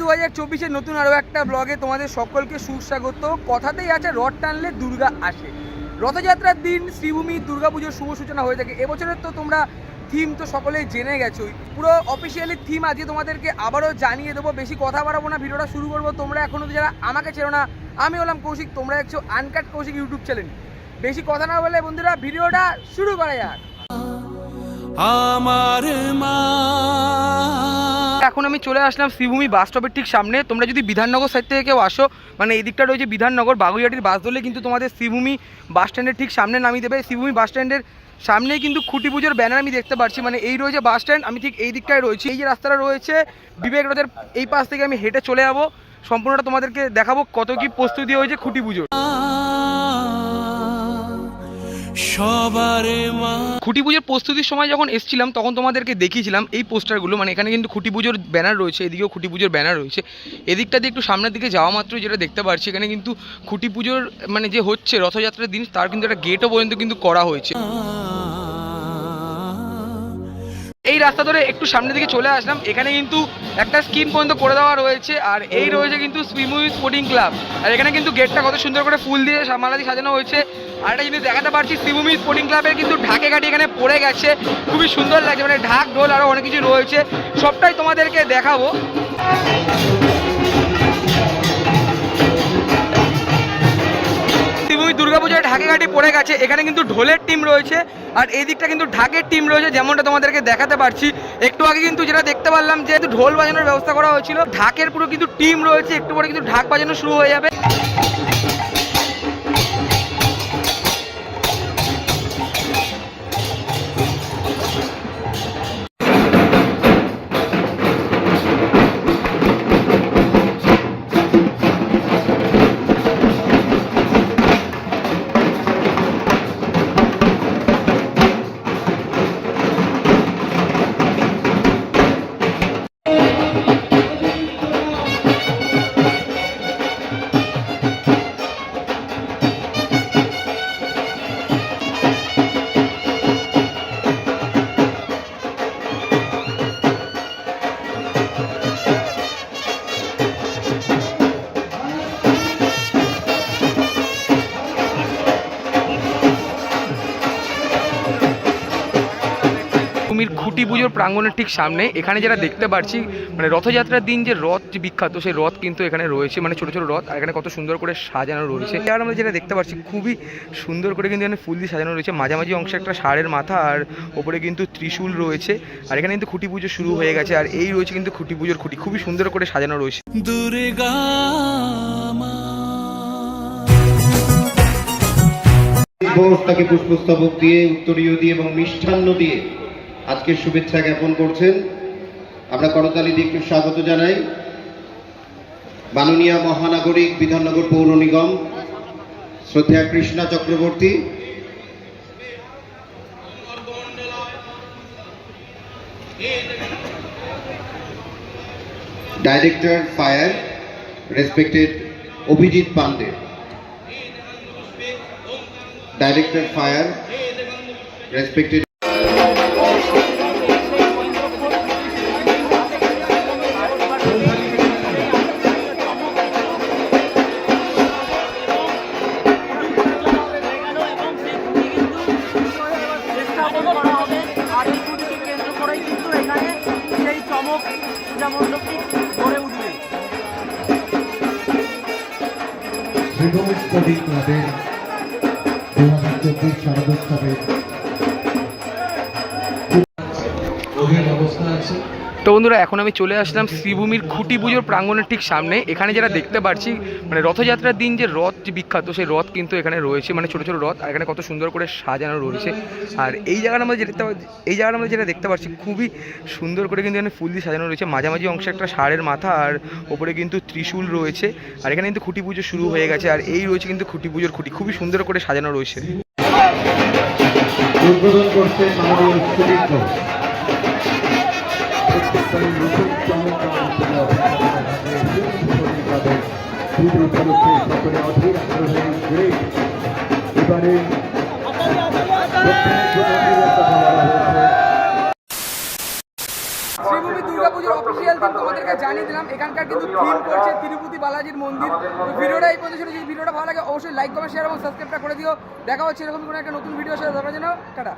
দু হাজার চব্বিশের নতুন আরও একটা ব্লগে তোমাদের সকলকে সুস্বাগত। কথাতেই আছে, রথ টানলে দুর্গা আসে। রথযাত্রার দিন শ্রীভূমি, দুর্গাপুজোর শুভ সূচনা হয়ে থাকে। এবছরের তো তোমরা থিম তো সকলেই জেনে গেছোই পুরো অফিসিয়ালি থিম আজকে তোমাদেরকে আবারও জানিয়ে দেবো। বেশি কথা বাড়াবো না, ভিডিওটা শুরু করব। তোমরা এখনও যারা আমাকে চেনো না, আমি হলাম কৌশিক, তোমরা দেখছ আনকাট কৌশিক ইউটিউব চ্যানেল বেশি কথা না বলে বন্ধুরা, ভিডিওটা শুরু করা যাক। আমার মা এখন আমি চলে আসলাম শ্রীভূমি বাস স্টপের ঠিক সামনে। তোমরা যদি বিধাননগর সাইড থেকে কেউ আসো মানে এই দিকটা রয়েছে বিধাননগর বাগুইহাটির বাস ধরলে কিন্তু তোমাদের শ্রীভূমি বাস স্ট্যান্ডের ঠিক সামনে নামিয়ে দেবে। শ্রীভূমি বাস স্ট্যান্ডের সামনেই কিন্তু খুঁটি পুজোর ব্যানার আমি দেখতে পাচ্ছি। মানে এই রয়েছে বাস স্ট্যান্ড, আমি ঠিক এই দিকটায় রয়েছি। এই যে রাস্তাটা রয়েছে, বিবেক রথের এই পাশ থেকে আমি হেঁটে চলে যাব। সম্পূর্ণটা তোমাদেরকে দেখাবো কত কি প্রস্তুতি হয়েছে খুঁটি পুজোর। সবার মা। খুঁটি পুজোর প্রস্তুতির সময় যখন এসেছিলাম তখন তোমাদেরকে দেখিয়েছিলাম এই পোস্টারগুলো। মানে এখানে কিন্তু খুঁটি পুজোর ব্যানার রয়েছে এদিকেও খুঁটি পুজোর ব্যানার রয়েছে। এদিকটা দিয়ে একটু সামনের দিকে যাওয়া মাত্র যেটা দেখতে পাচ্ছি। এখানে কিন্তু খুঁটি পুজোর মানে যে হচ্ছে রথযাত্রার দিন তার কিন্তু একটা গেটও পর্যন্ত কিন্তু করা হয়েছে। রাস্তা ধরে একটু সামনের দিকে চলে আসলাম। এখানে কিন্তু একটা স্কিম পর্যন্ত করে দেওয়া রয়েছে আর এই রয়েছে কিন্তু সুইমুই স্পোর্টিং ক্লাব আর এখানে কিন্তু গেটটা কত সুন্দর করে ফুল দিয়ে মালা দিয়ে সাজানো হয়েছে। আর একটা জিনিস দেখাতে পারছি শ্রীভূমি স্পোর্টিং ক্লাবের কিন্তু ঢাকে ঘাটি এখানে পড়ে গেছে। খুবই সুন্দর লাগছে মানে ঢাক ঢোল আরও অনেক কিছু রয়েছে। সবটাই তোমাদেরকে দেখাবো। দুর্গাপূজায় ঢাকে ঘাটি পড়ে গেছে। এখানে কিন্তু ঢোলের টিম রয়েছে আর এই দিকটা কিন্তু ঢাকের টিম রয়েছে যেমনটা তোমাদেরকে দেখাতে পারছি। একটু আগে কিন্তু যেটা দেখতে পারলাম যে ঢোল বাজানোর ব্যবস্থা করা হয়েছিল, ঢাকের পুরো কিন্তু টিম রয়েছে, একটু পরে কিন্তু ঢাক বাজানো শুরু হয়ে যাবে। খুঁটি পুজোর প্রাঙ্গণের ঠিক সামনে। এখানে যেটা দেখতে পাচ্ছি মানে রথযাত্রার দিন যে রথ যে বিখ্যাত সেই রথ কিন্তু এখানে রয়েছে মানে ছোটো ছোটো রথ। আর এখানে কত সুন্দর করে সাজানো রয়েছে। আর আমরা যেটা দেখতে পাচ্ছি খুবই সুন্দর করে কিন্তু এখানে ফুল দিয়ে সাজানো রয়েছে। মাঝামাঝি অংশে একটা ষাঁড়ের মাথা আর ওপরে কিন্তু ত্রিশূল রয়েছে। আর এখানে কিন্তু খুঁটি পুজো শুরু হয়ে গেছে আর এই রয়েছে কিন্তু খুঁটি পুজোর খুঁটি। খুবই সুন্দর করে সাজানো রয়েছে। দুর্গা মা। তাকে পুষ্পস্তবক দিয়ে উত্তরীয় দিয়ে এবং মিষ্টান্ন দিয়ে আজকের শুভেচ্ছা জ্ঞাপন করছেন। আমরা করতালি দিয়ে একটু স্বাগত জানাই। মাননীয় মহানাগরিক বিধাননগর পৌর নিগম Shraddha Krishna Chakraborty. Director fire, respected Abhijit Pandey. Director fire respected সেই পূজা মণ্ডপটি গড়ে উঠবে। শ্রীভূমি স্টাডি ক্লাবের দু হাজার চব্বিশ শারদোৎসবের তো বন্ধুরা, এখন আমি চলে আসলাম শ্রীভূমির খুঁটি পুজোর প্রাঙ্গণের ঠিক সামনে। এখানে যেটা দেখতে পাচ্ছি মানে রথযাত্রার দিন যে রথ বিখ্যাত, সেই রথ কিন্তু এখানে রয়েছে মানে ছোটো ছোটো রথ, আর এখানে কত সুন্দর করে সাজানো রয়েছে। আর এই জায়গাটা আমরা যেটা এই জায়গাটা আমরা যেটা দেখতে পাচ্ছি, খুবই সুন্দর করে কিন্তু এখানে ফুল দিয়ে সাজানো রয়েছে। মাঝামাঝি অংশে একটা ষাঁড়ের মাথা, আর ওপরে কিন্তু ত্রিশূল রয়েছে। আর এখানে কিন্তু খুঁটি পুজো শুরু হয়ে গেছে, আর এই রয়েছে কিন্তু খুঁটি পুজোর খুঁটি। খুবই সুন্দর করে সাজানো রয়েছে। উদ্বোধন পুজো উপলক্ষে সকলে অধীর আগ্রহে জানিয়ে দিলাম। এখানকার কিন্তু থিম করছে তিরুপতি বালাজির মন্দির। তো ভিডিওটা এই পর্যন্ত যদি ভিডিওটা ভালো লাগে, অবশ্যই লাইক কমেন্ট শেয়ার এবং সাবস্ক্রাইবটা করে দিও। দেখা হচ্ছে এরকম কোনো একটা নতুন ভিডিও সাথে। দেখার জন্য টাটা।